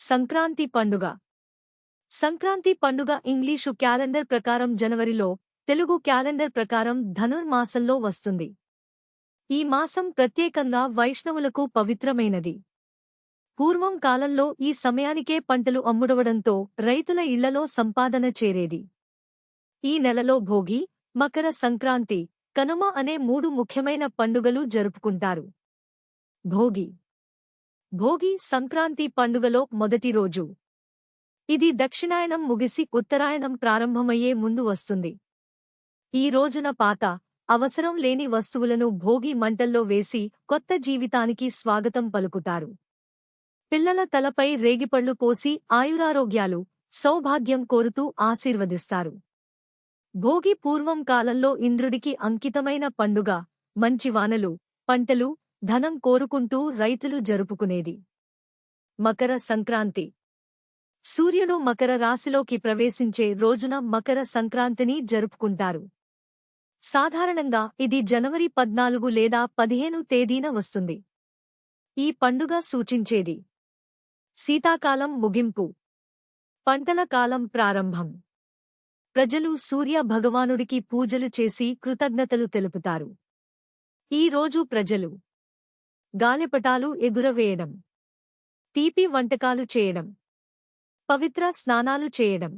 సంక్రాంతి పండుగ. సంక్రాంతి పండుగ English calendar ప్రకారం జనవరిలో తెలుగు క్యాలెండర్ ప్రకారం ధనుర్మాసంలో వస్తుంది. ఈ మాసం ప్రత్యేకంగా వైష్ణవులకు పవిత్రమైనది. పూర్వం కాలంలో ఈ సమయానికే పంటలు అమ్ముడవడంతో రైతుల ఇళ్ళలో సంపాదన చేరేది. ఈ నెలలో భోగి మకర సంక్రాంతి కనుమ అనే మూడు ముఖ్యమైన పండుగలు జరుపుకుంటారు. భోగి భోగి సంక్రాంతి పండుగలో మొదటి రోజు. ఇది దక్షిణాయనం ముగిసి ఉత్తరాయణం ప్రారంభమయ్యే ముందు వస్తుంది. ఈ రోజున పాత అవసరం లేని వస్తువులను భోగి మంటల్లో వేసి కొత్త జీవితానికి స్వాగతం పలుకుతారు. పిల్లల తలపై రేగిపళ్ళు పోసి ఆయురారోగ్యాలు సౌభాగ్యం కోరుతూ ఆశీర్వదిస్తారు. భోగి పూర్వం కాలంలో ఇంద్రుడికి అంకితమైన పండుగ మంచి వానలు పంటలు ధనం కోరుకుంటూ రైతులు జరుపుకునేది. మకర సంక్రాంతి. సూర్యుడు మకర రాశిలోకి ప్రవేశించే రోజున మకర సంక్రాంతిని జరుపుకుంటారు. సాధారణంగా ఇది జనవరి పద్నాలుగు లేదా పదిహేను తేదీన వస్తుంది. ఈ పండుగ సూచించేది. శీతాకాలం ముగింపు. పంటల కాలం ప్రారంభం. ప్రజలు సూర్య భగవానుడికి పూజలు చేసి కృతజ్ఞతలు తెలుపుతారు. ఈ రోజు ప్రజలు గాలిపటాలు ఎగురవేయడం. తీపి వంటకాలు చేయడం. పవిత్ర స్నానాలు చేయడం.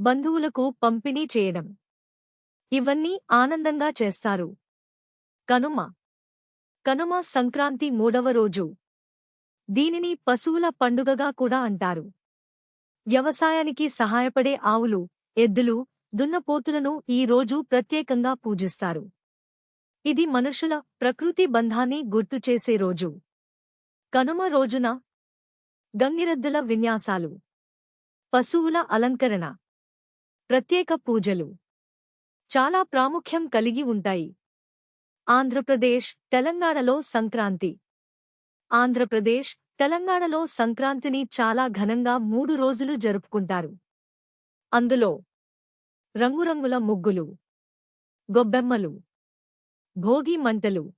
బంధువులకు పంపిణీ చేయడం. ఇవన్నీ ఆనందంగా చేస్తారు. కనుమ. కనుమ సంక్రాంతి మూడవ రోజు. దీనిని పశువుల పండుగగా కూడా అంటారు. వ్యవసాయానికి సహాయపడే ఆవులు ఎద్దులు దున్నపోతులను ఈ రోజు ప్రత్యేకంగా పూజిస్తారు. ఇది మనుషుల ప్రకృతి బంధాన్ని గుర్తుచేసే రోజు. కనుమ రోజున గంగిరద్దుల విన్యాసాలు. పశువుల అలంకరణ. ప్రత్యేక పూజలు. చాలా ప్రాముఖ్యం కలిగి ఉంటాయి. ఆంధ్రప్రదేశ్ తెలంగాణలో సంక్రాంతి. ఆంధ్రప్రదేశ్ తెలంగాణలో సంక్రాంతిని చాలా ఘనంగా మూడు రోజులు జరుపుకుంటారు. అందులో రంగురంగుల ముగ్గులు. గొబ్బెమ్మలు. భోగి మంటలు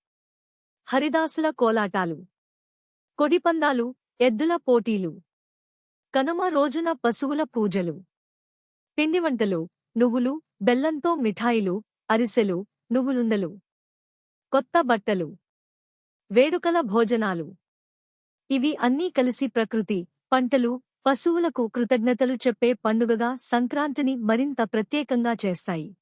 హరిదాసుల కోలాటాలు కొడిపందాలు ఎద్దుల పోటీలు కనుమ రోజున పశువుల పూజలు పిండివంటలు నువ్వులు బెల్లంతో మిఠాయిలు అరిసెలు నువ్వులుండలు కొత్త బట్టలు వేడుకల భోజనాలు. ఇవి అన్నీ కలిసి ప్రకృతి పంటలు పశువులకు కృతజ్ఞతలు చెప్పే పండుగగా సంక్రాంతిని మరింత ప్రత్యేకంగా చేస్తాయి.